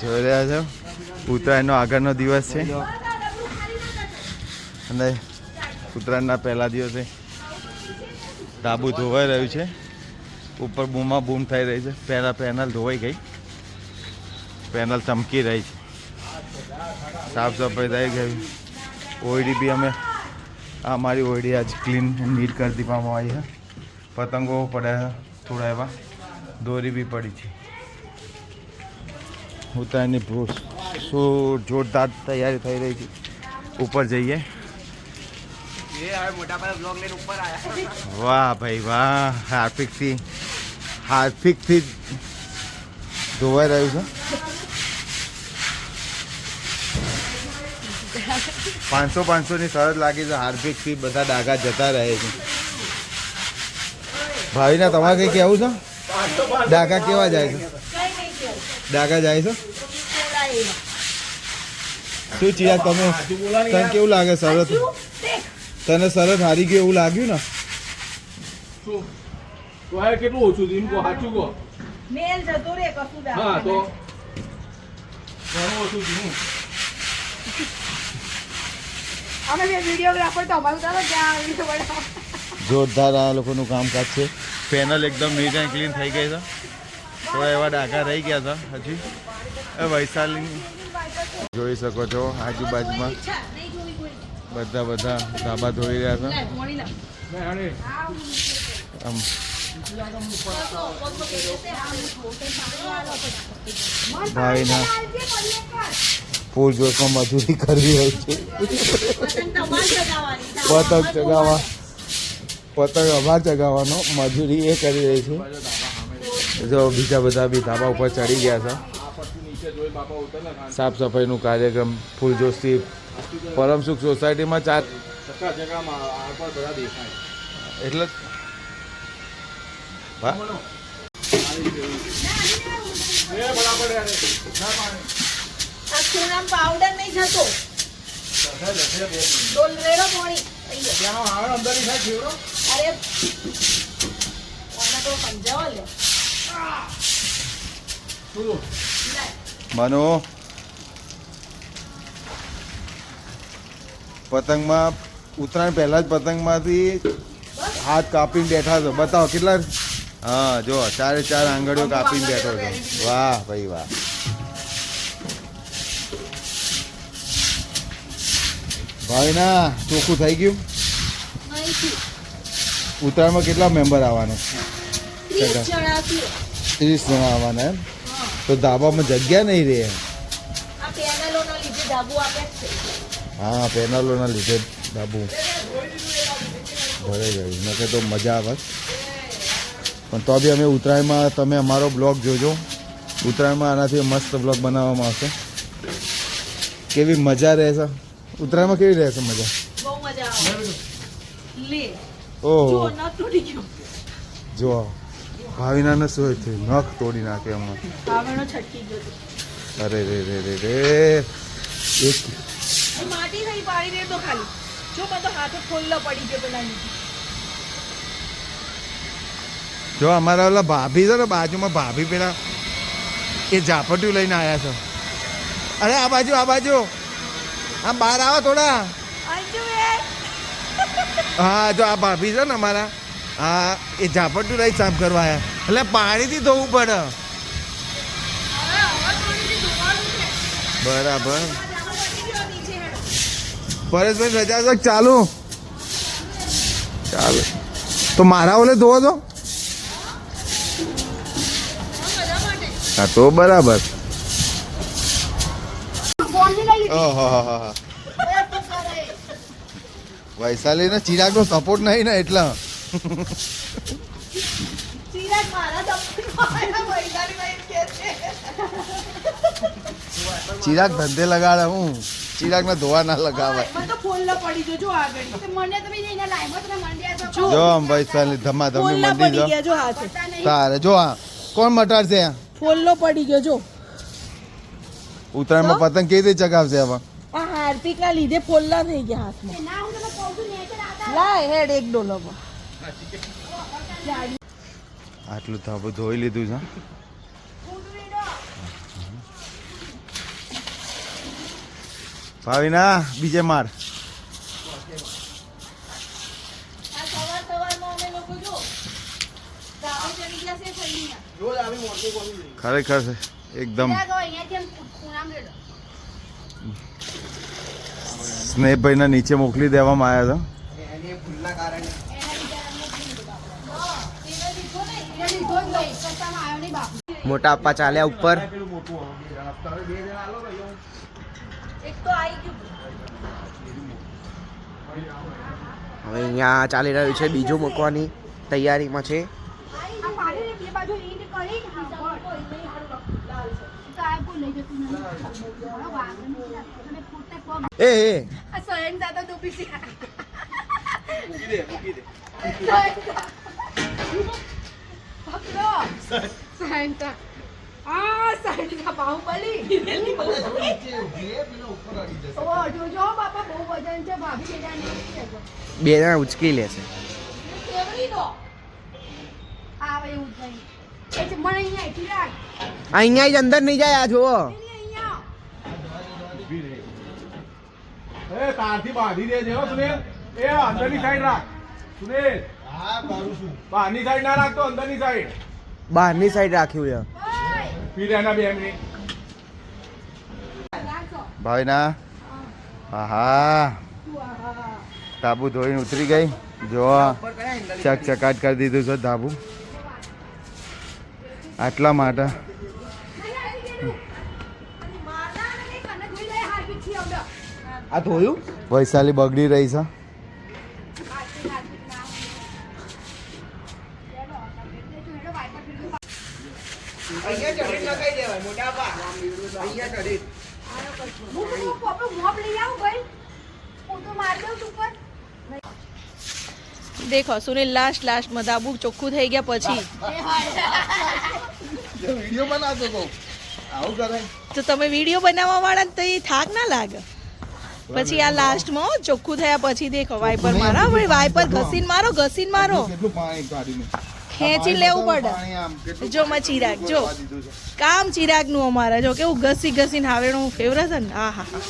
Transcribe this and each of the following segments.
જોઈ રહ્યા છો? ઉત્તરાયણનો આગળનો દિવસ છે. અને ઉત્તરાયણના પહેલા દિવસે ધાબુ ધોવાઈ રહ્યું છે. ઉપર બૂમા બૂમ થઈ રહી છે. પહેલાં પેનલ ધોવાઈ ગઈ. પેનલ ચમકી રહી છે. સાફ સફાઈ થઈ ગઈ. ઓયડી બી અમે, આ મારી ઓયડી આજ ક્લીન નીટ કરી દીવામાં આવી છે. પતંગો પડ્યા થોડા એવા. દોરી બી પડી છે. ઉત્તરાયણની શું જોરદાર તૈયારી થઈ રહી છે? ઉપર જઈએ. વાહ ભાઈ વાહ હાર્ફિકથી હાર્ફિકથી ધોવાઈ રહ્યું છે. પાંચસો પાંચસોની શરત લાગી છે હાર્ફિકથી બધા ડાઘા જતા રહે છે. ભાવિના તમારે કંઈ કહેવું છે? ડાઘા કેવા જાય છે? ડાઘા જાય છે? શું ચિયા તમે? તને કેવું લાગે સરસ તને સરસ હારી ગયું એવું લાગ્યું ને? શું? આ કેટલું ઓછું એમ કહો સાચું કહો. મેલ જતો રે કશું હા તો ઘણું ઓછું થયું અમે બે વિડીયોગ્રાફર તો અમારું ચાલો ત્યાં આવી તો જોરદાર આ લોકોનું કામકાજ છે. પેનલ એકદમ નીટ એન્ડ ક્લીન થઈ ગઈ છે. થોડા એવા ડાઘા રહી ગયા હતા, હજી. વૈશાલી. જોઈ શકો છો, આજુબાજુમાં બધા બધા ધાબા ધોઈ રહ્યા હતા. આમ. ભાઈના ફૂલ જોશમાં મજૂરી કરવી હોય છે. પતંગ ચગાવવા. પતંગ અમાર ચગાવવાનો, મજૂરી એ કરી રહી છે. જો બીજા બધા બી ધાબા ઉપર ચડી ગયા છે. આ પટ્ટી નીચે જોઈ બાપા ઉતર ને ખાન સાફ સફાઈનું કાર્યક્રમ ફૂલજોશથી પરમ સુખ સોસાયટીમાં ચાર એટલે પાવડર નહીં જતો. ડોલ પાણી. થઈ ગયો. ત્યાં આવે અંદરની થાય છેવડો અરે તો સમજાવો માનો. પતંગમાં ઉત્તરાયણ પહેલા જ પતંગમાંથી હાથ કાપીને બેઠા છો. બતાવો કેટલા? હા જો ચારે ચાર આંગળીઓ કાપીને બેઠો છો. વાહ ભાઈ વાહ. ભાઈ ના ચોખ્ખું થઈ ગયું? ઉત્તરાયણમાં કેટલા મેમ્બર આવવાના? ત્રીસ જણા. આવવાના એમ તો ધાબામાં જગ્યા નહીં રહે. પેનલોના લીધે ધાબુ હા પેનલોના લીધે બાબુ ભરે ગયું. નકે તો મજા આવે. પણ તો બી અમે ઉત્તરાયણમાં તમે અમારો બ્લોગ જોજો. ઉત્તરાયણમાં આનાથી મસ્ત બ્લોગ બનાવવામાં આવશે. કેવી મજા રહેશે ઉત્તરાયણમાં કેવી રહેશે મજા? ઓહો. મજા હોય જો ન શું થયું નખ તોડી નાખે હમણાં છે. અરે રે રે રે રે. એક માટી થઈ પાડી દે તો ખાલી. જો મને તો હાથે ખોલ્લો પડી ગયો પેલા જો અમારા ઓલા ભાભી છે ને બાજુમાં ભાભી પેલા એ ઝાપટિયું લઈને આવ્યા છે. અરે આ બાજુ આ બાજુ. આ બહાર આવો થોડા. હા જો આ ભાભી છે ને અમારા હા એ ઝાપટું લઈ સાફ કરવા આવ્યા એટલે પાણીથી ધોવું પડે. બરાબર. પરેશભાઈ, રજા છે? ચાલુ. ચાલુ. તો મારા ઓલે ધોવો છો હા, તો બરાબર. વૈશાલી ને ચિરાગ નો સપોર્ટ નહીં ને, એટલે. ચિરાગ મારા ધંધે લગાડે હું. ચિરાગ ને ધોવા ના ગયો જો આગળ. મને તમે એના લાઈમાં તમે મંડ્યા છો જો જો આમ ધમા ધમી મંડી જો. તારે જો આ. કોણ મટાડશે આ? ફોલ્લો પડી ગયો જો. ઉત્તરાયણમાં પતંગ કેવી રીતે ચગાવશે હવે આ હાર્પિકના લીધે ફોલ્લા થઈ ગયા હાથમાં. ના લાય હેડ એક ડોલો આટલું તો આપણે ધોઈ લીધું છે. ભાવિના, બીજે માર. ખરેખર છે, એકદમ. સ્નેહભાઈને નીચે મોકલી દેવામાં આવ્યા હતા. મોટા અપ્પા ચાલ્યા ઉપર. હવે બે જણા આલો તો એવું. એક તો આવી ગયું. હવે અહીંયા ચાલી રહ્યું છે બીજું મૂકવાની તૈયારીમાં છે. એ દે દા. આ સહન દા બાહુબલી. ઓ, જોજો બાપા બહુ વજન છે. ભાભી બેટા બે જણા ઉચકી લેશે કેવડી દો આવે એવું મને અહીંયા અહીંથી રાખ. અહીંયા જ અંદર નહીં જાય આ જુઓ. એ તારથી બાંધી દેજે હો સુનિલ. એ અંદરની સાઈડ રાખ. સુનિલ. બહારની સાઈડ ના રાખતો અંદરની સાઈડ બહારની સાઈડ રાખ્યું છે. ભાઈ ના હા બે મિનિટ રાખો ભાવિના આહા. તું આહા. તાબુ ધોઈને ઉતરી ગઈ. જો ચક ચકાટ કરી દીધું છે ધાબુ. આટલા માટે. આ ધોયું? વૈશાલી બગડી રહી છે હાથથી હાથથી ના. હેડો, હેડો, હેડો, વાઈપર ફેરવી. અહીંયા ચડી નખાઈ દેવાય મોટા અપ્પા અહીંયા કરી. હું તો કહું, પોપડું લઈ આવું ભાઈ. હું તો મારી દઉં ઉપર. દેખો સુનિલ લાસ્ટ લાસ્ટમાં દાબુ ચોખ્ખું થઈ ગયા પછી. વીડિયો બનાવતો તો આવું કરે. તો તમે વીડિયો બનાવવા વાળા તો એ થાક ના લાગે. પછી આ લાસ્ટમાં ચોખ્ખું થયા પછી દેખો વાઇપર મારો ભાઈ વાઇપર ઘસીને મારો ઘસીને મારો. કેટલું પાણી કાઢીને. ખેંચી લેવું પડે. જો માં ચિરાગ જો. કામ ચિરાગનું અમારે. જો કેવું ઘસી ઘસીને હાવેણું ફેવરે છે ને? હા હા હા.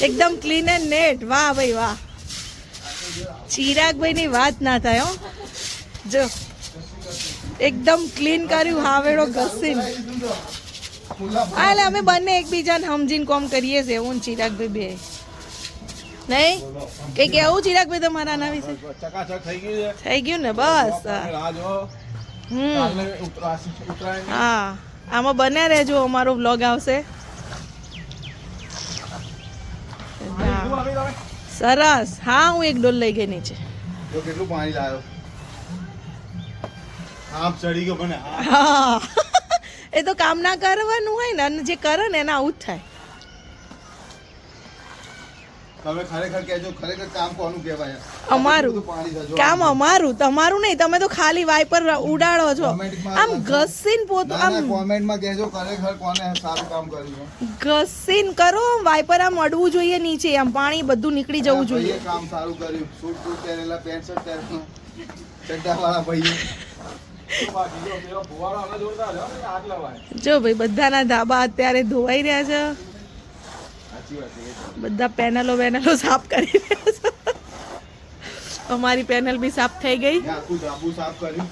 એકદમ ક્લીન એન્ડ નેટ વાહ ભાઈ વાહ. ચિરાગભાઈની વાત ના થાય હો. જો. એકદમ ક્લીન કર્યું હાવેડો ઘસીને. હા એટલે અમે બંને એકબીજાને સમજીને કોમ કરીએ છે હું ને ચિરાગભાઈ બે. નહીં? કંઈક એવું ચિરાગભાઈ તમારા આના વિશે? ચકાચક થઈ ગયું છે. થઈ ગયું ને બસ. હમ. હા આમાં બને રહેજો અમારો વ્લોગ આવશે. સરસ. હા હું એક ડોલ લઈ ગઈ નીચે. કેટલું પાણી લાવ્યો આમ ચડી ગયો મને. હા. એ તો કામ ના કરવાનું હોય ને અને જે કરે ને એના આવું જ થાય. તમે ખરેખર કહેજો ખરેખર કામ કોનું કહેવાય? અમારું. કામ તમારું નહીં તમે તો ખાલી વાઈપર ઉડાડો છો. આમ ઘસીન પોતું આમ કોમેન્ટમાં કહેજો ખરેખર કોને સારું કામ કર્યું છે. કરો વાઈપર આમ અડવું જોઈએ નીચે આમ પાણી બધું નીકળી જવું જોઈએ. કામ સારું કર્યું. સૂટ બૂટ પહેરેલા પેન્ટ શર્ટ પહેરેલું. ચડ્ડાવાળા ભાઈએ. જો ભાઈ બધાના ધાબા અત્યારે ધોવાઈ રહ્યા છે. બધા પેનલો વેનલો સાફ કરી અમારી પેનલ બી સાફ થઈ ગઈ. સાફ કર્યું